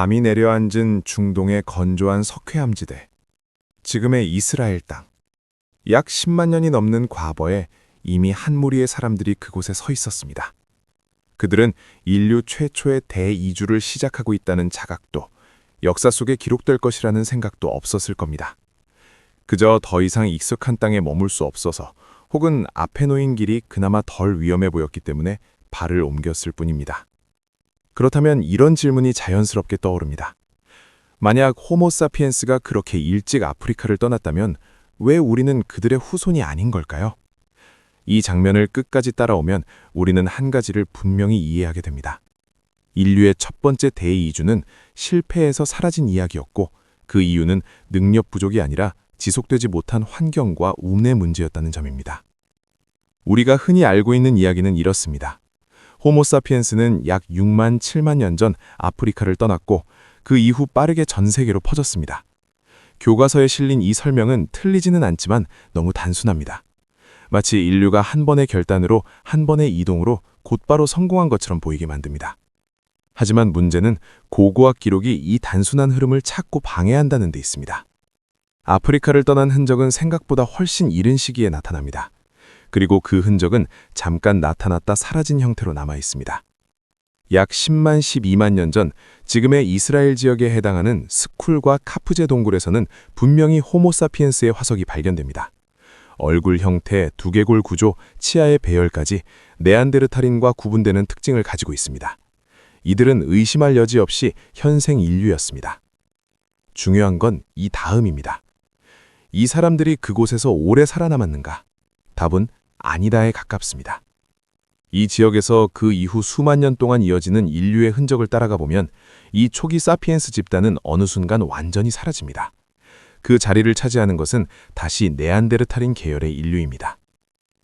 밤이 내려앉은 중동의 건조한 석회암 지대. 지금의 이스라엘 땅. 약 10만 년이 넘는 과거에 이미 한 무리의 사람들이 그곳에 서 있었습니다. 그들은 인류 최초의 대이주를 시작하고 있다는 자각도 역사 속에 기록될 것이라는 생각도 없었을 겁니다. 그저 더 이상 익숙한 땅에 머물 수 없어서 혹은 앞에 놓인 길이 그나마 덜 위험해 보였기 때문에 발을 옮겼을 뿐입니다. 그렇다면 이런 질문이 자연스럽게 떠오릅니다. 만약 호모사피엔스가 그렇게 일찍 아프리카를 떠났다면 왜 우리는 그들의 후손이 아닌 걸까요? 이 장면을 끝까지 따라오면 우리는 한 가지를 분명히 이해하게 됩니다. 인류의 첫 번째 대이주는 실패에서 사라진 이야기였고 그 이유는 능력 부족이 아니라 지속되지 못한 환경과 운의 문제였다는 점입니다. 우리가 흔히 알고 있는 이야기는 이렇습니다. 호모사피엔스는 약 6만 7만 년 전 아프리카를 떠났고 그 이후 빠르게 전 세계로 퍼졌습니다. 교과서에 실린 이 설명은 틀리지는 않지만 너무 단순합니다. 마치 인류가 한 번의 결단으로 한 번의 이동으로 곧바로 성공한 것처럼 보이게 만듭니다. 하지만 문제는 고고학 기록이 이 단순한 흐름을 찾고 방해한다는 데 있습니다. 아프리카를 떠난 흔적은 생각보다 훨씬 이른 시기에 나타납니다. 그리고 그 흔적은 잠깐 나타났다 사라진 형태로 남아 있습니다. 약 10만 12만 년 전 지금의 이스라엘 지역에 해당하는 스쿨과 카프제 동굴에서는 분명히 호모사피엔스의 화석이 발견됩니다. 얼굴 형태, 두개골 구조, 치아의 배열까지 네안데르탈인과 구분되는 특징을 가지고 있습니다. 이들은 의심할 여지 없이 현생 인류였습니다. 중요한 건 이 다음입니다. 이 사람들이 그곳에서 오래 살아남았는가? 답은 아니다에 가깝습니다. 이 지역에서 그 이후 수만 년 동안 이어지는 인류의 흔적을 따라가 보면 이 초기 사피엔스 집단은 어느 순간 완전히 사라집니다. 그 자리를 차지하는 것은 다시 네안데르탈인 계열의 인류입니다.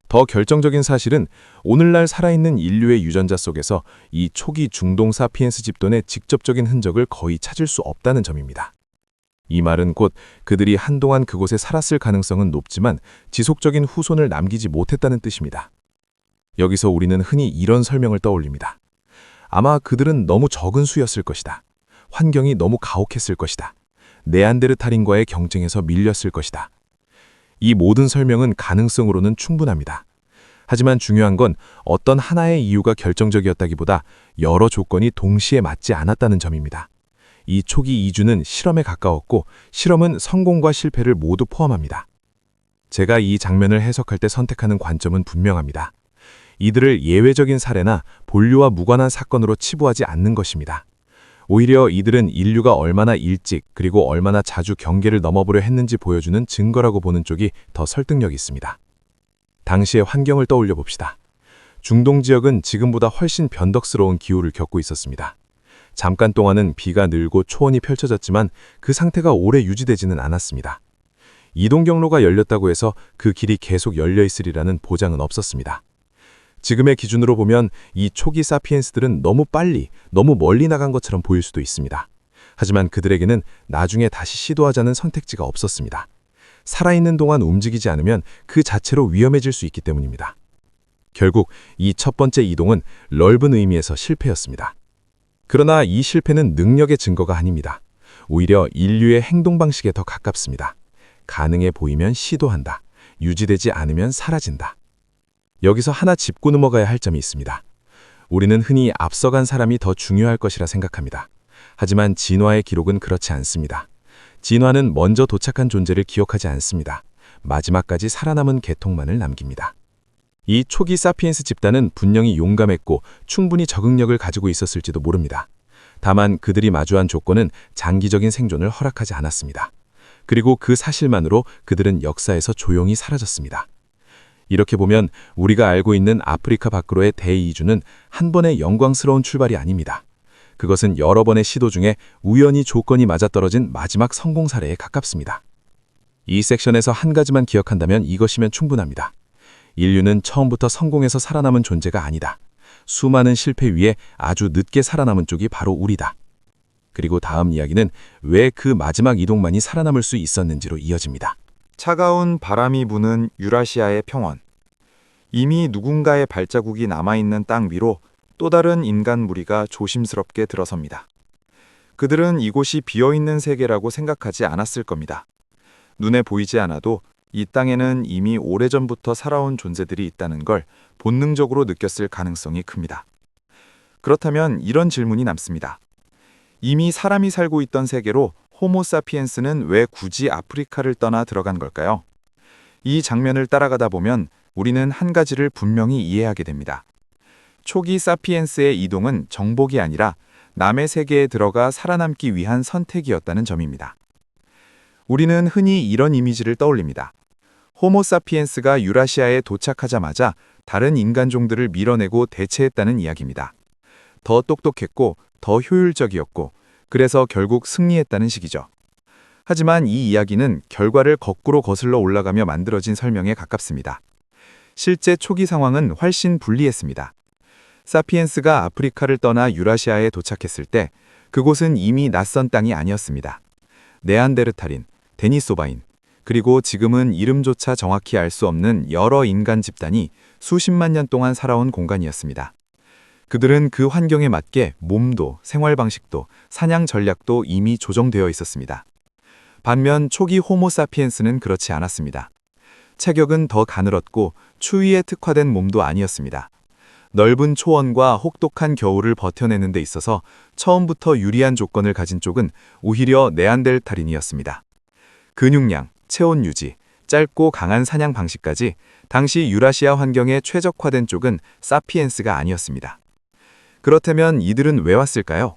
더 결정적인 사실은 오늘날 살아있는 인류의 유전자 속에서 이 초기 중동 사피엔스 집단의 직접적인 흔적을 거의 찾을 수 없다는 점입니다. 이 말은 곧 그들이 한동안 그곳에 살았을 가능성은 높지만 지속적인 후손을 남기지 못했다는 뜻입니다. 여기서 우리는 흔히 이런 설명을 떠올립니다. 아마 그들은 너무 적은 수였을 것이다. 환경이 너무 가혹했을 것이다. 네안데르탈인과의 경쟁에서 밀렸을 것이다. 이 모든 설명은 가능성으로는 충분합니다. 하지만 중요한 건 어떤 하나의 이유가 결정적이었다기보다 여러 조건이 동시에 맞지 않았다는 점입니다. 이 초기 이주는 실험에 가까웠고 실험은 성공과 실패를 모두 포함합니다. 제가 이 장면을 해석할 때 선택하는 관점은 분명합니다. 이들을 예외적인 사례나 본류와 무관한 사건으로 치부하지 않는 것입니다. 오히려 이들은 인류가 얼마나 일찍 그리고 얼마나 자주 경계를 넘어보려 했는지 보여주는 증거라고 보는 쪽이 더 설득력 있습니다. 당시의 환경을 떠올려 봅시다. 중동 지역은 지금보다 훨씬 변덕스러운 기후를 겪고 있었습니다. 잠깐 동안은 비가 늘고 초원이 펼쳐졌지만 그 상태가 오래 유지되지는 않았습니다. 이동 경로가 열렸다고 해서 그 길이 계속 열려 있으리라는 보장은 없었습니다. 지금의 기준으로 보면 이 초기 사피엔스들은 너무 빨리, 너무 멀리 나간 것처럼 보일 수도 있습니다. 하지만 그들에게는 나중에 다시 시도하자는 선택지가 없었습니다. 살아있는 동안 움직이지 않으면 그 자체로 위험해질 수 있기 때문입니다. 결국 이 첫 번째 이동은 넓은 의미에서 실패였습니다. 그러나 이 실패는 능력의 증거가 아닙니다. 오히려 인류의 행동 방식에 더 가깝습니다. 가능해 보이면 시도한다. 유지되지 않으면 사라진다. 여기서 하나 짚고 넘어가야 할 점이 있습니다. 우리는 흔히 앞서간 사람이 더 중요할 것이라 생각합니다. 하지만 진화의 기록은 그렇지 않습니다. 진화는 먼저 도착한 존재를 기억하지 않습니다. 마지막까지 살아남은 계통만을 남깁니다. 이 초기 사피엔스 집단은 분명히 용감했고 충분히 적응력을 가지고 있었을지도 모릅니다. 다만 그들이 마주한 조건은 장기적인 생존을 허락하지 않았습니다. 그리고 그 사실만으로 그들은 역사에서 조용히 사라졌습니다. 이렇게 보면 우리가 알고 있는 아프리카 밖으로의 대이주는 한 번의 영광스러운 출발이 아닙니다. 그것은 여러 번의 시도 중에 우연히 조건이 맞아떨어진 마지막 성공 사례에 가깝습니다. 이 섹션에서 한 가지만 기억한다면 이것이면 충분합니다. 인류는 처음부터 성공해서 살아남은 존재가 아니다. 수많은 실패 위에 아주 늦게 살아남은 쪽이 바로 우리다. 그리고 다음 이야기는 왜 그 마지막 이동만이 살아남을 수 있었는지로 이어집니다. 차가운 바람이 부는 유라시아의 평원. 이미 누군가의 발자국이 남아있는 땅 위로 또 다른 인간 무리가 조심스럽게 들어섭니다. 그들은 이곳이 비어있는 세계라고 생각하지 않았을 겁니다. 눈에 보이지 않아도 이 땅에는 이미 오래전부터 살아온 존재들이 있다는 걸 본능적으로 느꼈을 가능성이 큽니다. 그렇다면 이런 질문이 남습니다. 이미 사람이 살고 있던 세계로 호모사피엔스는 왜 굳이 아프리카를 떠나 들어간 걸까요? 이 장면을 따라가다 보면 우리는 한 가지를 분명히 이해하게 됩니다. 초기 사피엔스의 이동은 정복이 아니라 남의 세계에 들어가 살아남기 위한 선택이었다는 점입니다. 우리는 흔히 이런 이미지를 떠올립니다. 호모사피엔스가 유라시아에 도착하자마자 다른 인간종들을 밀어내고 대체했다는 이야기입니다. 더 똑똑했고 더 효율적이었고 그래서 결국 승리했다는 식이죠. 하지만 이 이야기는 결과를 거꾸로 거슬러 올라가며 만들어진 설명에 가깝습니다. 실제 초기 상황은 훨씬 불리했습니다. 사피엔스가 아프리카를 떠나 유라시아에 도착했을 때 그곳은 이미 낯선 땅이 아니었습니다. 네안데르탈인, 데니소바인, 그리고 지금은 이름조차 정확히 알 수 없는 여러 인간 집단이 수십만 년 동안 살아온 공간이었습니다. 그들은 그 환경에 맞게 몸도, 생활 방식도, 사냥 전략도 이미 조정되어 있었습니다. 반면 초기 호모사피엔스는 그렇지 않았습니다. 체격은 더 가늘었고 추위에 특화된 몸도 아니었습니다. 넓은 초원과 혹독한 겨울을 버텨내는 데 있어서 처음부터 유리한 조건을 가진 쪽은 오히려 네안델탈인이었습니다. 근육량, 체온 유지, 짧고 강한 사냥 방식까지 당시 유라시아 환경에 최적화된 쪽은 사피엔스가 아니었습니다. 그렇다면 이들은 왜 왔을까요?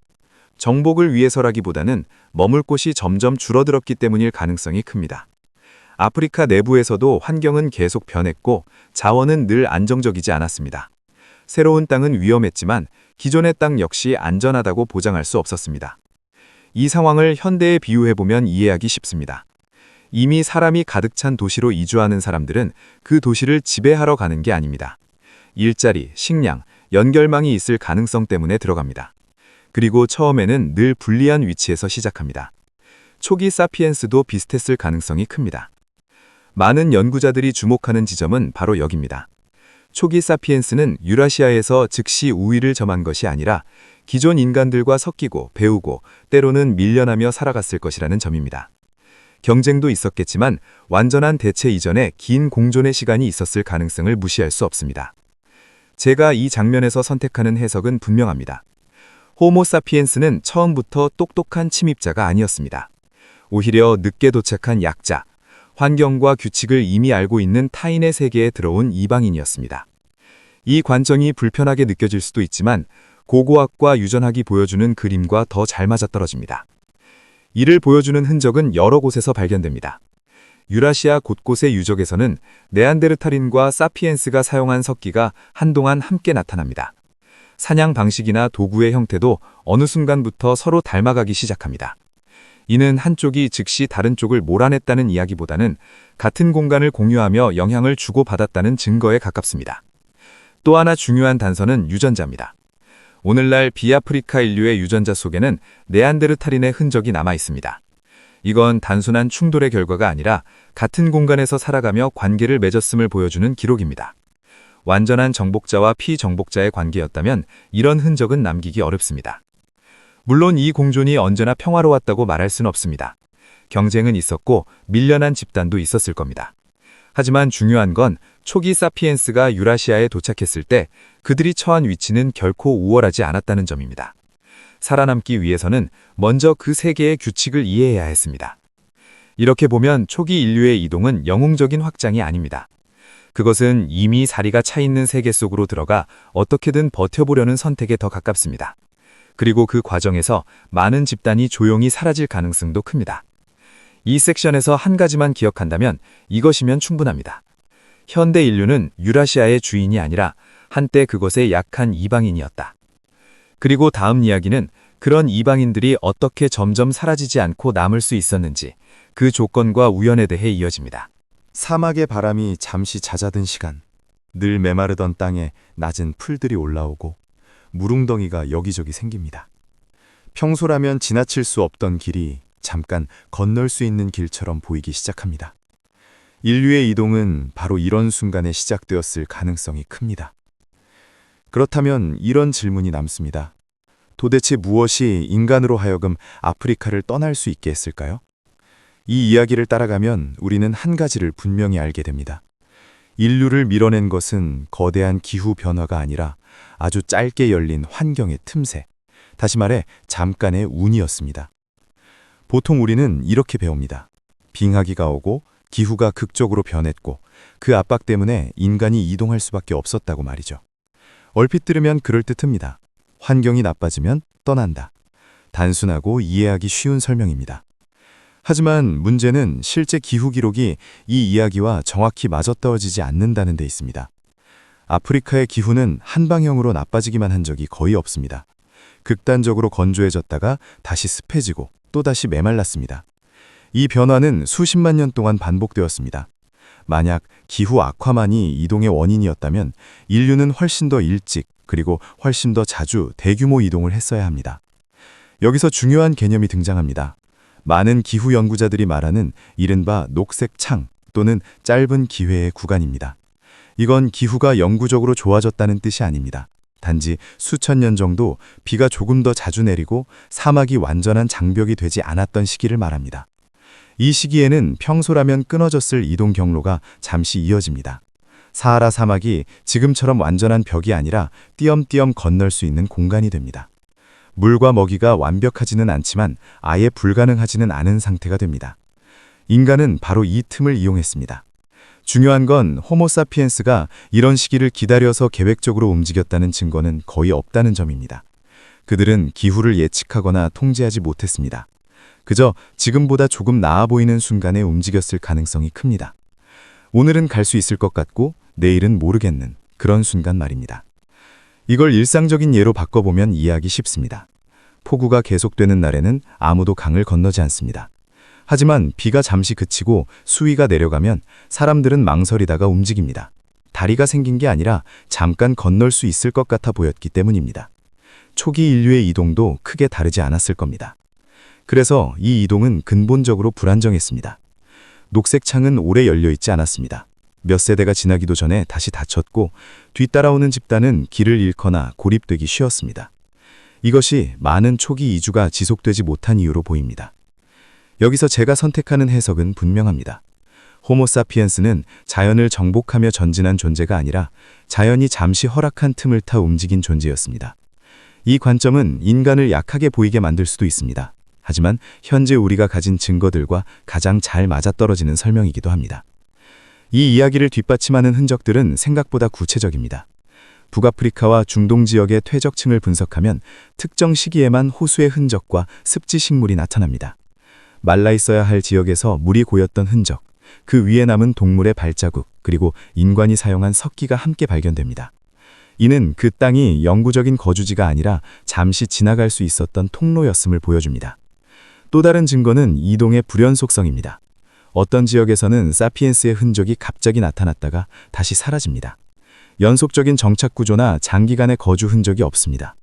정복을 위해서라기보다는 머물 곳이 점점 줄어들었기 때문일 가능성이 큽니다. 아프리카 내부에서도 환경은 계속 변했고 자원은 늘 안정적이지 않았습니다. 새로운 땅은 위험했지만 기존의 땅 역시 안전하다고 보장할 수 없었습니다. 이 상황을 현대에 비유해보면 이해하기 쉽습니다. 이미 사람이 가득 찬 도시로 이주하는 사람들은 그 도시를 지배하러 가는 게 아닙니다. 일자리, 식량, 연결망이 있을 가능성 때문에 들어갑니다. 그리고 처음에는 늘 불리한 위치에서 시작합니다. 초기 사피엔스도 비슷했을 가능성이 큽니다. 많은 연구자들이 주목하는 지점은 바로 여기입니다. 초기 사피엔스는 유라시아에서 즉시 우위를 점한 것이 아니라 기존 인간들과 섞이고 배우고 때로는 밀려나며 살아갔을 것이라는 점입니다. 경쟁도 있었겠지만 완전한 대체 이전에 긴 공존의 시간이 있었을 가능성을 무시할 수 없습니다. 제가 이 장면에서 선택하는 해석은 분명합니다. 호모사피엔스는 처음부터 똑똑한 침입자가 아니었습니다. 오히려 늦게 도착한 약자, 환경과 규칙을 이미 알고 있는 타인의 세계에 들어온 이방인이었습니다. 이 관점이 불편하게 느껴질 수도 있지만 고고학과 유전학이 보여주는 그림과 더 잘 맞아떨어집니다. 이를 보여주는 흔적은 여러 곳에서 발견됩니다. 유라시아 곳곳의 유적에서는 네안데르탈인과 사피엔스가 사용한 석기가 한동안 함께 나타납니다. 사냥 방식이나 도구의 형태도 어느 순간부터 서로 닮아가기 시작합니다. 이는 한쪽이 즉시 다른 쪽을 몰아냈다는 이야기보다는 같은 공간을 공유하며 영향을 주고받았다는 증거에 가깝습니다. 또 하나 중요한 단서는 유전자입니다. 오늘날 비아프리카 인류의 유전자 속에는 네안데르탈인의 흔적이 남아 있습니다. 이건 단순한 충돌의 결과가 아니라 같은 공간에서 살아가며 관계를 맺었음을 보여주는 기록입니다. 완전한 정복자와 피정복자의 관계였다면 이런 흔적은 남기기 어렵습니다. 물론 이 공존이 언제나 평화로웠다고 말할 수는 없습니다. 경쟁은 있었고 밀려난 집단도 있었을 겁니다. 하지만 중요한 건 초기 사피엔스가 유라시아에 도착했을 때 그들이 처한 위치는 결코 우월하지 않았다는 점입니다. 살아남기 위해서는 먼저 그 세계의 규칙을 이해해야 했습니다. 이렇게 보면 초기 인류의 이동은 영웅적인 확장이 아닙니다. 그것은 이미 사리가 차 있는 세계 속으로 들어가 어떻게든 버텨보려는 선택에 더 가깝습니다. 그리고 그 과정에서 많은 집단이 조용히 사라질 가능성도 큽니다. 이 섹션에서 한 가지만 기억한다면 이것이면 충분합니다. 현대 인류는 유라시아의 주인이 아니라 한때 그것의 약한 이방인이었다. 그리고 다음 이야기는 그런 이방인들이 어떻게 점점 사라지지 않고 남을 수 있었는지 그 조건과 우연에 대해 이어집니다. 사막의 바람이 잠시 잦아든 시간, 늘 메마르던 땅에 낮은 풀들이 올라오고 무릉덩이가 여기저기 생깁니다. 평소라면 지나칠 수 없던 길이 잠깐 건널 수 있는 길처럼 보이기 시작합니다. 인류의 이동은 바로 이런 순간에 시작되었을 가능성이 큽니다. 그렇다면 이런 질문이 남습니다. 도대체 무엇이 인간으로 하여금 아프리카를 떠날 수 있게 했을까요? 이 이야기를 따라가면 우리는 한 가지를 분명히 알게 됩니다. 인류를 밀어낸 것은 거대한 기후 변화가 아니라 아주 짧게 열린 환경의 틈새, 다시 말해 잠깐의 운이었습니다. 보통 우리는 이렇게 배웁니다. 빙하기가 오고 기후가 극적으로 변했고 그 압박 때문에 인간이 이동할 수밖에 없었다고 말이죠. 얼핏 들으면 그럴듯합니다. 환경이 나빠지면 떠난다. 단순하고 이해하기 쉬운 설명입니다. 하지만 문제는 실제 기후 기록이 이 이야기와 정확히 맞아떨어지지 않는다는 데 있습니다. 아프리카의 기후는 한 방향으로 나빠지기만 한 적이 거의 없습니다. 극단적으로 건조해졌다가 다시 습해지고 또다시 메말랐습니다. 이 변화는 수십만 년 동안 반복되었습니다. 만약 기후 악화만이 이동의 원인이었다면 인류는 훨씬 더 일찍 그리고 훨씬 더 자주 대규모 이동을 했어야 합니다. 여기서 중요한 개념이 등장합니다. 많은 기후 연구자들이 말하는 이른바 녹색 창 또는 짧은 기회의 구간입니다. 이건 기후가 영구적으로 좋아졌다는 뜻이 아닙니다. 단지 수천 년 정도 비가 조금 더 자주 내리고 사막이 완전한 장벽이 되지 않았던 시기를 말합니다. 이 시기에는 평소라면 끊어졌을 이동 경로가 잠시 이어집니다. 사하라 사막이 지금처럼 완전한 벽이 아니라 띄엄띄엄 건널 수 있는 공간이 됩니다. 물과 먹이가 완벽하지는 않지만 아예 불가능하지는 않은 상태가 됩니다. 인간은 바로 이 틈을 이용했습니다. 중요한 건 호모사피엔스가 이런 시기를 기다려서 계획적으로 움직였다는 증거는 거의 없다는 점입니다. 그들은 기후를 예측하거나 통제하지 못했습니다. 그저 지금보다 조금 나아 보이는 순간에 움직였을 가능성이 큽니다. 오늘은 갈 수 있을 것 같고 내일은 모르겠는 그런 순간 말입니다. 이걸 일상적인 예로 바꿔보면 이해하기 쉽습니다. 폭우가 계속되는 날에는 아무도 강을 건너지 않습니다. 하지만 비가 잠시 그치고 수위가 내려가면 사람들은 망설이다가 움직입니다. 다리가 생긴 게 아니라 잠깐 건널 수 있을 것 같아 보였기 때문입니다. 초기 인류의 이동도 크게 다르지 않았을 겁니다. 그래서 이 이동은 근본적으로 불안정했습니다. 녹색 창은 오래 열려 있지 않았습니다. 몇 세대가 지나기도 전에 다시 닫혔고 뒤따라오는 집단은 길을 잃거나 고립되기 쉬웠습니다. 이것이 많은 초기 이주가 지속되지 못한 이유로 보입니다. 여기서 제가 선택하는 해석은 분명합니다. 호모사피엔스는 자연을 정복하며 전진한 존재가 아니라 자연이 잠시 허락한 틈을 타 움직인 존재였습니다. 이 관점은 인간을 약하게 보이게 만들 수도 있습니다. 하지만 현재 우리가 가진 증거들과 가장 잘 맞아떨어지는 설명이기도 합니다. 이 이야기를 뒷받침하는 흔적들은 생각보다 구체적입니다. 북아프리카와 중동 지역의 퇴적층을 분석하면 특정 시기에만 호수의 흔적과 습지 식물이 나타납니다. 말라 있어야 할 지역에서 물이 고였던 흔적, 그 위에 남은 동물의 발자국, 그리고 인간이 사용한 석기가 함께 발견됩니다. 이는 그 땅이 영구적인 거주지가 아니라 잠시 지나갈 수 있었던 통로였음을 보여줍니다. 또 다른 증거는 이동의 불연속성입니다. 어떤 지역에서는 사피엔스의 흔적이 갑자기 나타났다가 다시 사라집니다. 연속적인 정착 구조나 장기간의 거주 흔적이 없습니다.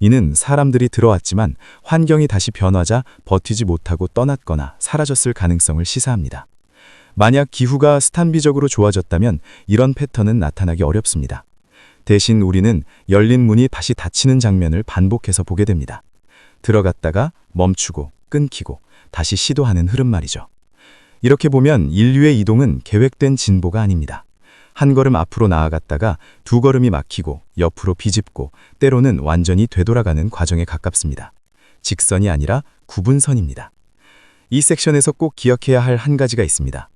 이는 사람들이 들어왔지만 환경이 다시 변하자 버티지 못하고 떠났거나 사라졌을 가능성을 시사합니다. 만약 기후가 스탄비적으로 좋아졌다면 이런 패턴은 나타나기 어렵습니다. 대신 우리는 열린 문이 다시 닫히는 장면을 반복해서 보게 됩니다. 들어갔다가 멈추고 끊기고 다시 시도하는 흐름 말이죠. 이렇게 보면 인류의 이동은 계획된 진보가 아닙니다. 한 걸음 앞으로 나아갔다가 두 걸음이 막히고 옆으로 비집고 때로는 완전히 되돌아가는 과정에 가깝습니다. 직선이 아니라 구분선입니다. 이 섹션에서 꼭 기억해야 할 한 가지가 있습니다.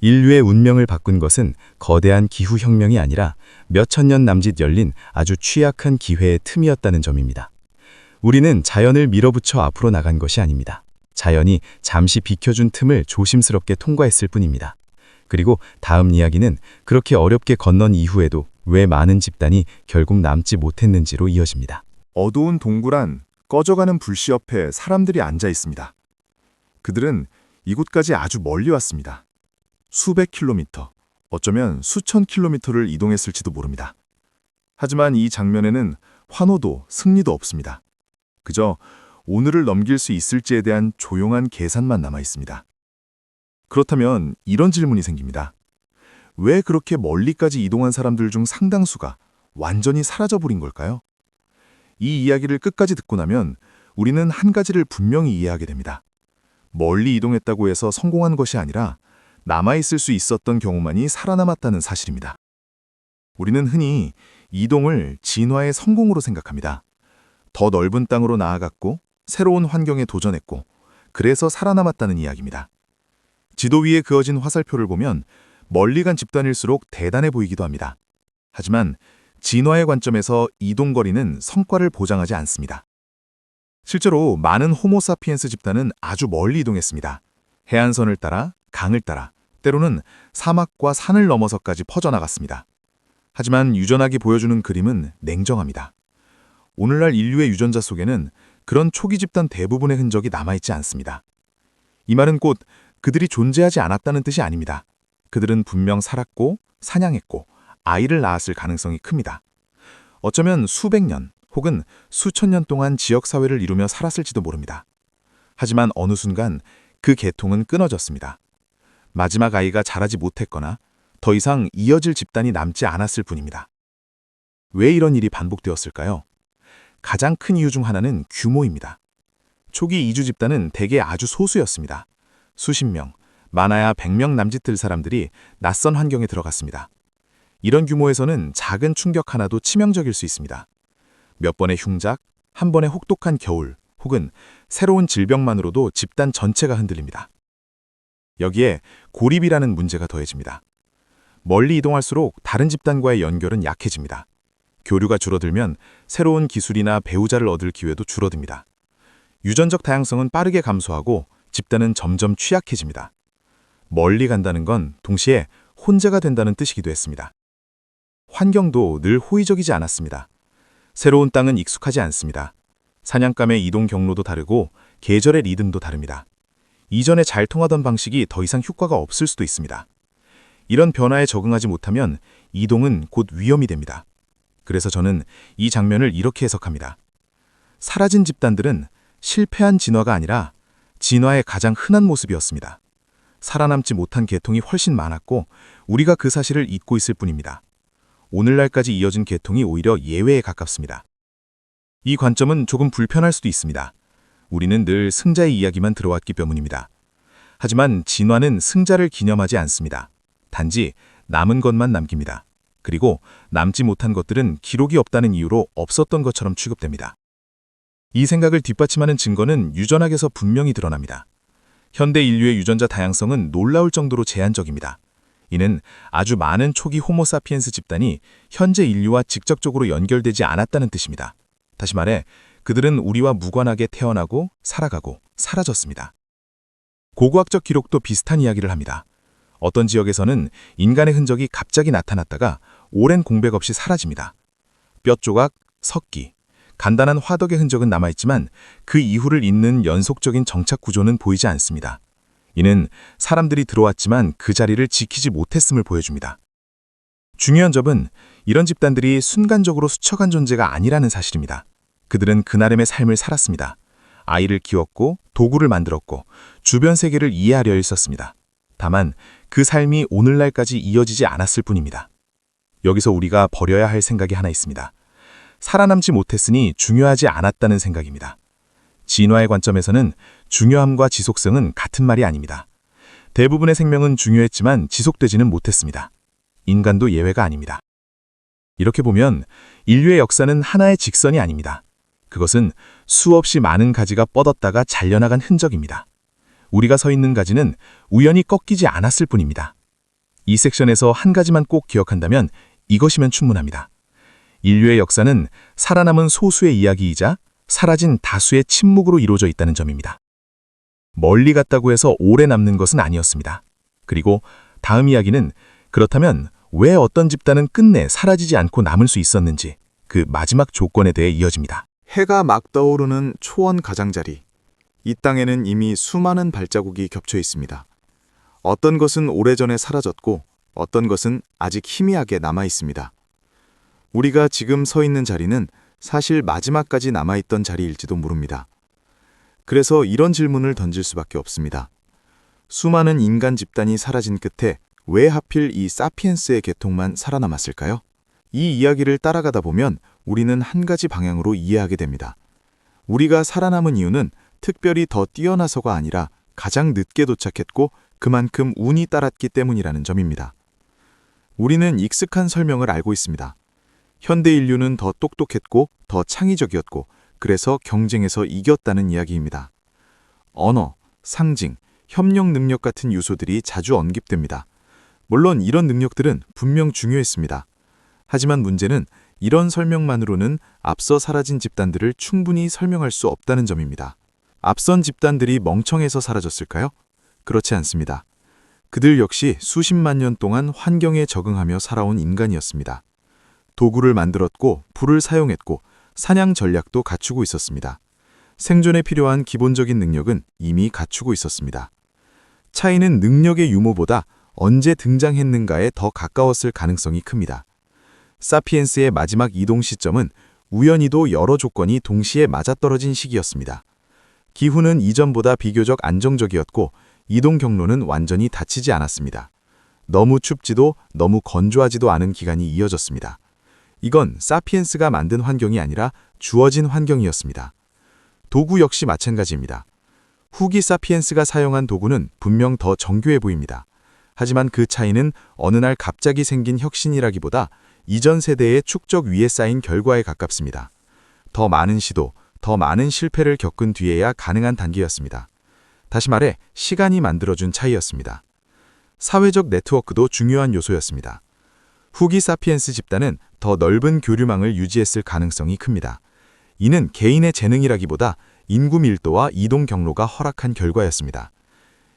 인류의 운명을 바꾼 것은 거대한 기후혁명이 아니라 몇천 년 남짓 열린 아주 취약한 기회의 틈이었다는 점입니다. 우리는 자연을 밀어붙여 앞으로 나간 것이 아닙니다. 자연이 잠시 비켜준 틈을 조심스럽게 통과했을 뿐입니다. 그리고 다음 이야기는 그렇게 어렵게 건넌 이후에도 왜 많은 집단이 결국 남지 못했는지로 이어집니다. 어두운 동굴 안 꺼져가는 불씨 옆에 사람들이 앉아 있습니다. 그들은 이곳까지 아주 멀리 왔습니다. 수백 킬로미터, 어쩌면 수천 킬로미터를 이동했을지도 모릅니다. 하지만 이 장면에는 환호도 승리도 없습니다. 그저 오늘을 넘길 수 있을지에 대한 조용한 계산만 남아 있습니다. 그렇다면 이런 질문이 생깁니다. 왜 그렇게 멀리까지 이동한 사람들 중 상당수가 완전히 사라져버린 걸까요? 이 이야기를 끝까지 듣고 나면 우리는 한 가지를 분명히 이해하게 됩니다. 멀리 이동했다고 해서 성공한 것이 아니라 남아있을 수 있었던 경우만이 살아남았다는 사실입니다. 우리는 흔히 이동을 진화의 성공으로 생각합니다. 더 넓은 땅으로 나아갔고 새로운 환경에 도전했고 그래서 살아남았다는 이야기입니다. 지도 위에 그어진 화살표를 보면 멀리 간 집단일수록 대단해 보이기도 합니다. 하지만 진화의 관점에서 이동거리는 성과를 보장하지 않습니다. 실제로 많은 호모사피엔스 집단은 아주 멀리 이동했습니다. 해안선을 따라, 강을 따라, 때로는 사막과 산을 넘어서까지 퍼져나갔습니다. 하지만 유전학이 보여주는 그림은 냉정합니다. 오늘날 인류의 유전자 속에는 그런 초기 집단 대부분의 흔적이 남아있지 않습니다. 이 말은 곧 그들이 존재하지 않았다는 뜻이 아닙니다. 그들은 분명 살았고 사냥했고 아이를 낳았을 가능성이 큽니다. 어쩌면 수백 년 혹은 수천 년 동안 지역 사회를 이루며 살았을지도 모릅니다. 하지만 어느 순간 그 계통은 끊어졌습니다. 마지막 아이가 자라지 못했거나 더 이상 이어질 집단이 남지 않았을 뿐입니다. 왜 이런 일이 반복되었을까요? 가장 큰 이유 중 하나는 규모입니다. 초기 이주 집단은 대개 아주 소수였습니다. 수십 명, 많아야 100명 남짓들 사람들이 낯선 환경에 들어갔습니다. 이런 규모에서는 작은 충격 하나도 치명적일 수 있습니다. 몇 번의 흉작, 한 번의 혹독한 겨울, 혹은 새로운 질병만으로도 집단 전체가 흔들립니다. 여기에 고립이라는 문제가 더해집니다. 멀리 이동할수록 다른 집단과의 연결은 약해집니다. 교류가 줄어들면 새로운 기술이나 배우자를 얻을 기회도 줄어듭니다. 유전적 다양성은 빠르게 감소하고 집단은 점점 취약해집니다. 멀리 간다는 건 동시에 혼자가 된다는 뜻이기도 했습니다. 환경도 늘 호의적이지 않았습니다. 새로운 땅은 익숙하지 않습니다. 사냥감의 이동 경로도 다르고 계절의 리듬도 다릅니다. 이전에 잘 통하던 방식이 더 이상 효과가 없을 수도 있습니다. 이런 변화에 적응하지 못하면 이동은 곧 위험이 됩니다. 그래서 저는 이 장면을 이렇게 해석합니다. 사라진 집단들은 실패한 진화가 아니라 진화의 가장 흔한 모습이었습니다. 살아남지 못한 계통이 훨씬 많았고 우리가 그 사실을 잊고 있을 뿐입니다. 오늘날까지 이어진 계통이 오히려 예외에 가깝습니다. 이 관점은 조금 불편할 수도 있습니다. 우리는 늘 승자의 이야기만 들어왔기 때문입니다. 하지만 진화는 승자를 기념하지 않습니다. 단지 남은 것만 남깁니다. 그리고 남지 못한 것들은 기록이 없다는 이유로 없었던 것처럼 취급됩니다. 이 생각을 뒷받침하는 증거는 유전학에서 분명히 드러납니다. 현대 인류의 유전자 다양성은 놀라울 정도로 제한적입니다. 이는 아주 많은 초기 호모사피엔스 집단이 현재 인류와 직접적으로 연결되지 않았다는 뜻입니다. 다시 말해 그들은 우리와 무관하게 태어나고 살아가고 사라졌습니다. 고고학적 기록도 비슷한 이야기를 합니다. 어떤 지역에서는 인간의 흔적이 갑자기 나타났다가 오랜 공백 없이 사라집니다. 뼈 조각, 석기, 간단한 화덕의 흔적은 남아있지만 그 이후를 잇는 연속적인 정착 구조는 보이지 않습니다. 이는 사람들이 들어왔지만 그 자리를 지키지 못했음을 보여줍니다. 중요한 점은 이런 집단들이 순간적으로 수척한 존재가 아니라는 사실입니다. 그들은 그나름의 삶을 살았습니다. 아이를 키웠고 도구를 만들었고 주변 세계를 이해하려 했었습니다. 다만 그 삶이 오늘날까지 이어지지 않았을 뿐입니다. 여기서 우리가 버려야 할 생각이 하나 있습니다. 살아남지 못했으니 중요하지 않았다는 생각입니다. 진화의 관점에서는 중요함과 지속성은 같은 말이 아닙니다. 대부분의 생명은 중요했지만 지속되지는 못했습니다. 인간도 예외가 아닙니다. 이렇게 보면 인류의 역사는 하나의 직선이 아닙니다. 그것은 수없이 많은 가지가 뻗었다가 잘려나간 흔적입니다. 우리가 서 있는 가지는 우연히 꺾이지 않았을 뿐입니다. 이 섹션에서 한 가지만 꼭 기억한다면 이것이면 충분합니다. 인류의 역사는 살아남은 소수의 이야기이자 사라진 다수의 침묵으로 이루어져 있다는 점입니다. 멀리 갔다고 해서 오래 남는 것은 아니었습니다. 그리고 다음 이야기는 그렇다면 왜 어떤 집단은 끝내 사라지지 않고 남을 수 있었는지 그 마지막 조건에 대해 이어집니다. 해가 막 떠오르는 초원 가장자리. 이 땅에는 이미 수많은 발자국이 겹쳐 있습니다. 어떤 것은 오래전에 사라졌고 어떤 것은 아직 희미하게 남아 있습니다. 우리가 지금 서 있는 자리는 사실 마지막까지 남아있던 자리일지도 모릅니다. 그래서 이런 질문을 던질 수밖에 없습니다. 수많은 인간 집단이 사라진 끝에 왜 하필 이 사피엔스의 계통만 살아남았을까요? 이 이야기를 따라가다 보면 우리는 한 가지 방향으로 이해하게 됩니다. 우리가 살아남은 이유는 특별히 더 뛰어나서가 아니라 가장 늦게 도착했고 그만큼 운이 따랐기 때문이라는 점입니다. 우리는 익숙한 설명을 알고 있습니다. 현대 인류는 더 똑똑했고 더 창의적이었고 그래서 경쟁에서 이겼다는 이야기입니다. 언어, 상징, 협력 능력 같은 요소들이 자주 언급됩니다. 물론 이런 능력들은 분명 중요했습니다. 하지만 문제는 이런 설명만으로는 앞서 사라진 집단들을 충분히 설명할 수 없다는 점입니다. 앞선 집단들이 멍청해서 사라졌을까요? 그렇지 않습니다. 그들 역시 수십만 년 동안 환경에 적응하며 살아온 인간이었습니다. 도구를 만들었고 불을 사용했고 사냥 전략도 갖추고 있었습니다. 생존에 필요한 기본적인 능력은 이미 갖추고 있었습니다. 차이는 능력의 유무보다 언제 등장했는가에 더 가까웠을 가능성이 큽니다. 사피엔스의 마지막 이동 시점은 우연히도 여러 조건이 동시에 맞아떨어진 시기였습니다. 기후는 이전보다 비교적 안정적이었고 이동 경로는 완전히 닫히지 않았습니다. 너무 춥지도 너무 건조하지도 않은 기간이 이어졌습니다. 이건 사피엔스가 만든 환경이 아니라 주어진 환경이었습니다. 도구 역시 마찬가지입니다. 후기 사피엔스가 사용한 도구는 분명 더 정교해 보입니다. 하지만 그 차이는 어느 날 갑자기 생긴 혁신이라기보다 이전 세대의 축적 위에 쌓인 결과에 가깝습니다. 더 많은 시도, 더 많은 실패를 겪은 뒤에야 가능한 단계였습니다. 다시 말해 시간이 만들어준 차이였습니다. 사회적 네트워크도 중요한 요소였습니다. 후기 사피엔스 집단은 더 넓은 교류망을 유지했을 가능성이 큽니다. 이는 개인의 재능이라기보다 인구 밀도와 이동 경로가 허락한 결과였습니다.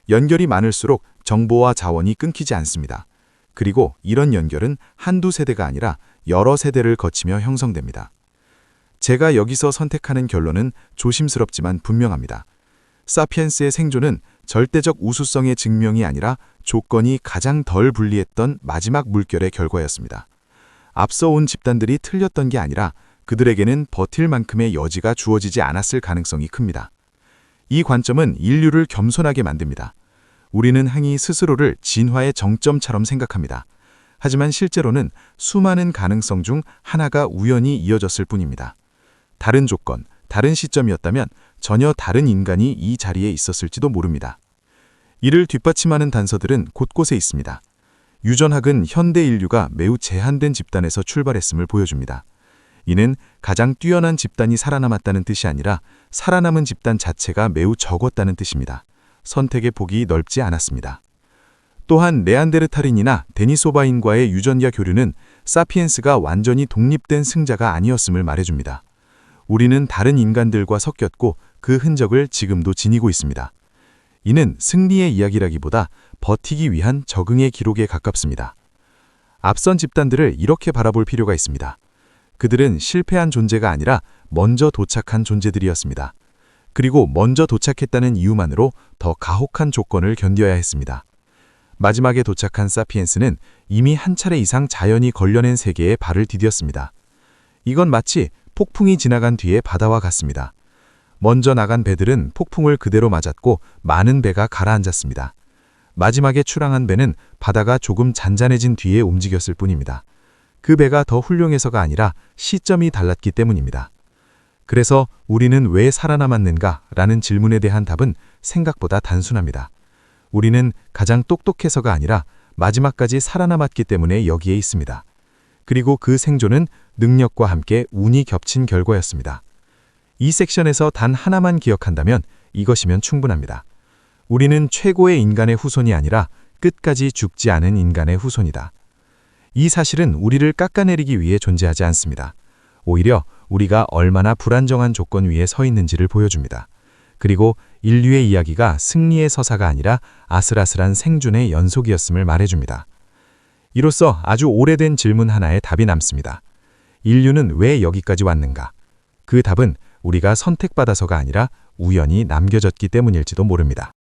연결이 많을수록 정보와 자원이 끊기지 않습니다. 그리고 이런 연결은 한두 세대가 아니라 여러 세대를 거치며 형성됩니다. 제가 여기서 선택하는 결론은 조심스럽지만 분명합니다. 사피엔스의 생존은 절대적 우수성의 증명이 아니라 조건이 가장 덜 불리했던 마지막 물결의 결과였습니다. 앞서 온 집단들이 틀렸던 게 아니라 그들에게는 버틸 만큼의 여지가 주어지지 않았을 가능성이 큽니다. 이 관점은 인류를 겸손하게 만듭니다. 우리는 항이 스스로를 진화의 정점처럼 생각합니다. 하지만 실제로는 수많은 가능성 중 하나가 우연히 이어졌을 뿐입니다. 다른 조건, 다른 시점이었다면 전혀 다른 인간이 이 자리에 있었을지도 모릅니다. 이를 뒷받침하는 단서들은 곳곳에 있습니다. 유전학은 현대 인류가 매우 제한된 집단에서 출발했음을 보여줍니다. 이는 가장 뛰어난 집단이 살아남았다는 뜻이 아니라 살아남은 집단 자체가 매우 적었다는 뜻입니다. 선택의 폭이 넓지 않았습니다. 또한 네안데르탈인이나 데니소바인과의 유전자 교류는 사피엔스가 완전히 독립된 승자가 아니었음을 말해줍니다. 우리는 다른 인간들과 섞였고 그 흔적을 지금도 지니고 있습니다. 이는 승리의 이야기라기보다 버티기 위한 적응의 기록에 가깝습니다. 앞선 집단들을 이렇게 바라볼 필요가 있습니다. 그들은 실패한 존재가 아니라 먼저 도착한 존재들이었습니다. 그리고 먼저 도착했다는 이유만으로 더 가혹한 조건을 견뎌야 했습니다. 마지막에 도착한 사피엔스는 이미 한 차례 이상 자연이 걸려낸 세계에 발을 디뎠습니다. 이건 마치 폭풍이 지나간 뒤에 바다와 같습니다. 먼저 나간 배들은 폭풍을 그대로 맞았고 많은 배가 가라앉았습니다. 마지막에 출항한 배는 바다가 조금 잔잔해진 뒤에 움직였을 뿐입니다. 그 배가 더 훌륭해서가 아니라 시점이 달랐기 때문입니다. 그래서 우리는 왜 살아남았는가? 라는 질문에 대한 답은 생각보다 단순합니다. 우리는 가장 똑똑해서가 아니라 마지막까지 살아남았기 때문에 여기에 있습니다. 그리고 그 생존은 능력과 함께 운이 겹친 결과였습니다. 이 섹션에서 단 하나만 기억한다면 이것이면 충분합니다. 우리는 최고의 인간의 후손이 아니라 끝까지 죽지 않은 인간의 후손이다. 이 사실은 우리를 깎아내리기 위해 존재하지 않습니다. 오히려 우리가 얼마나 불안정한 조건 위에 서 있는지를 보여줍니다. 그리고 인류의 이야기가 승리의 서사가 아니라 아슬아슬한 생존의 연속이었음을 말해줍니다. 이로써 아주 오래된 질문 하나에 답이 남습니다. 인류는 왜 여기까지 왔는가? 그 답은 우리가 선택받아서가 아니라 우연히 남겨졌기 때문일지도 모릅니다.